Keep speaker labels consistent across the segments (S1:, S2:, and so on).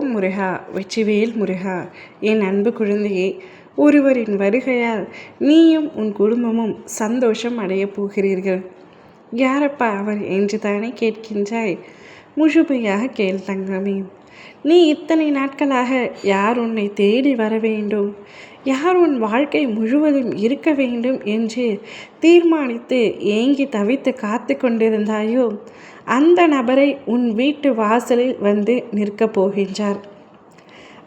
S1: ஓம் முருகா வெற்றிவேல் முருகா. என் அன்பு குழந்தையே ஒருவரின் வருகையால் நீயும் உன் குடும்பமும் சந்தோஷம் அடையப் போகிறீர்கள். யாரப்பா அவர் என்று தானே கேட்கின்றாய்? முழுமையாக கேள் தங்கமே. நீ இத்தனை நாட்களாக யார் உன்னை தேடி வர வேண்டும்? யார் உன் வாழ்க்கை முழுவதும் இருக்க வேண்டும் என்று தீர்மானித்து ஏங்கி தவித்து காத்து கொண்டிருந்தாயோ? அந்த நபரை உன் வீட்டு வாசலில் வந்து நிற்கப் போகின்றார்.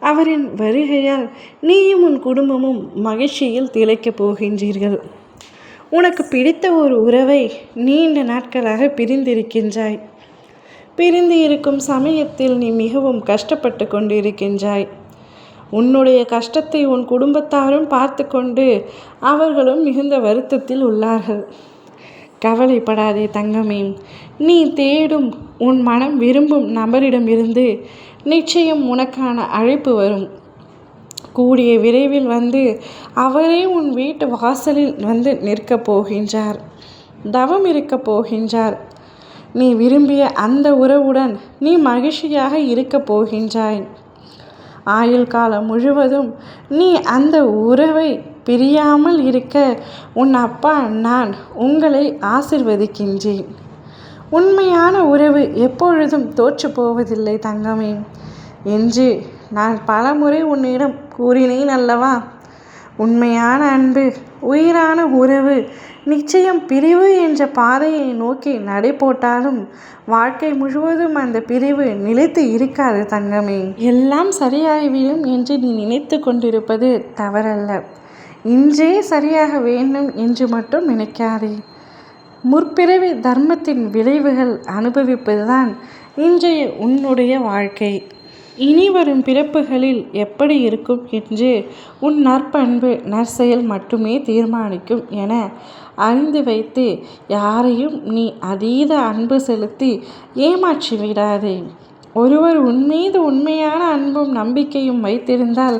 S1: அவரின் வருகையால் நீயும் உன் குடும்பமும் மகிழ்ச்சியில் திளைக்கப் போகின்றீர்கள். உனக்கு பிடித்த ஒரு உறவை நீண்ட நாட்களாக பிரிந்திருக்கின்றாய். பிரிந்து இருக்கும் சமயத்தில் நீ மிகவும் கஷ்டப்பட்டு கொண்டிருக்கின்றாய். உன்னுடைய கஷ்டத்தை உன் குடும்பத்தாரும் பார்த்து கொண்டு அவர்களும் மிகுந்த வருத்தத்தில் உள்ளார்கள். கவலைப்படாதே தங்கமே நீ தேடும் உன் மனம் விரும்பும் நபரிடமிருந்து நிச்சயம் உனக்கான அழைப்பு வரும். கூடிய விரைவில் வந்து அவரே உன் வீட்டு வாசலில் வந்து நிற்கப் போகின்றார். தவம் இருக்கப் போகின்றார். நீ விரும்பிய அந்த உறவுடன் நீ மகிழ்ச்சியாக இருக்கப் போகின்றாய். ஆயுள் காலம் முழுவதும் நீ அந்த உறவை பிரியாமல் இருக்க உன் அப்பா நான் உங்களை ஆசிர்வதிக்கின்றேன். உண்மையான உறவு எப்பொழுதும் தோற்று போவதில்லை தங்கமே. என்று நான் பலமுறை உன்னிடம் கூறினேன் அல்லவா? உண்மையான அன்பு உயிரான உறவு நிச்சயம் பிரிவு என்ற பாதையை நோக்கி நடை போட்டாலும் வாழ்க்கை முழுவதும் அந்த பிரிவு நிலைத்து இருக்காது தங்கமே. எல்லாம் சரியாகிவிடும் என்று நீ நினைத்து கொண்டிருப்பது தவறல்ல. இன்றே சரியாக வேண்டும் என்று மட்டும் நினைக்காதே. முற்பிறவி தர்மத்தின் விளைவுகள் அனுபவிப்பதுதான் இன்றைய உன்னுடைய வாழ்க்கை. இனி வரும் பிறப்புகளில் எப்படி இருக்கும் என்று உன் நற்பண்பு நற்செயல் மட்டுமே தீர்மானிக்கும் என அறிந்து வைத்து யாரையும் நீ அதீத அன்பு செலுத்தி ஏமாற்றி விடாதே. ஒருவர் உன்மீது உண்மையான அன்பும் நம்பிக்கையும் வைத்திருந்தால்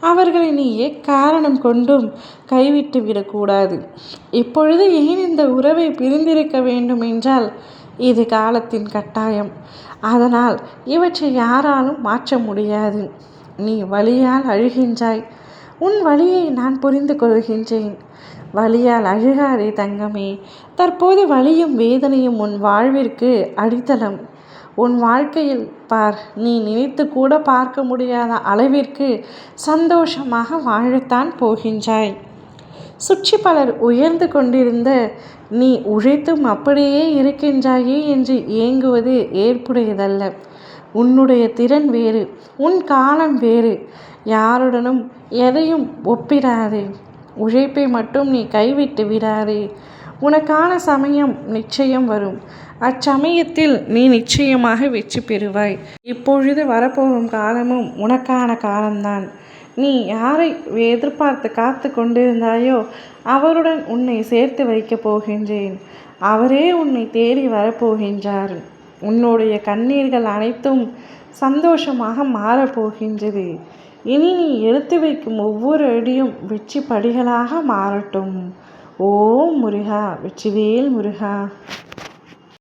S1: அவர்களை நீ எக்காரணம் கொண்டும் கைவிட்டு விடக்கூடாது? இப்பொழுது ஏன் இந்த உறவை பிரிந்திருக்க வேண்டும் என்றால் இது காலத்தின் கட்டாயம். அதனால் இவற்றை யாராலும் மாற்ற முடியாது. நீ வழியால் அழுகின்றாய். உன் வழியை நான் புரிந்து கொள்கின்றேன். வழியால் அழுகாதே தங்கமே. தற்போது வழியும் வேதனையும் உன் வாழ்விற்கு அடித்தளம். உன் வாழ்க்கையில் பார் நீ நினைத்து கூட பார்க்க முடியாத அளவிற்கு சந்தோஷமாக வாழத்தான் போகின்றாய். சுற்றி பலர் உயர்ந்து கொண்டிருந்த நீ உழைத்தும் அப்படியே இருக்கின்றாயே என்று ஏங்குவது ஏற்புடையதல்ல. உன்னுடைய திறன் வேறு உன் காலம் வேறு. யாருடனும் எதையும் ஒப்பிடாதே. உழைப்பை மட்டும் நீ கைவிட்டு விடாதே. உனக்கான சமயம் நிச்சயம் வரும். அச்சமயத்தில் நீ நிச்சயமாக வெற்றி பெறுவாய். இப்பொழுது வரப்போகும் காலமும் உனக்கான காலம்தான். நீ யாரை எதிர்பார்த்து காத்து கொண்டிருந்தாயோ அவருடன் உன்னை சேர்த்து வைக்கப் போகின்றேன். அவரே உன்னை தேடி வரப்போகின்றார். உன்னுடைய கண்ணீர்கள் அனைத்தும் சந்தோஷமாக மாறப்போகின்றது இனி நீ எடுத்து வைக்கும் ஒவ்வொரு அடியும் வெற்றி படிகளாக மாறட்டும். ஓ முருகா வெற்றிவேல் முருகா.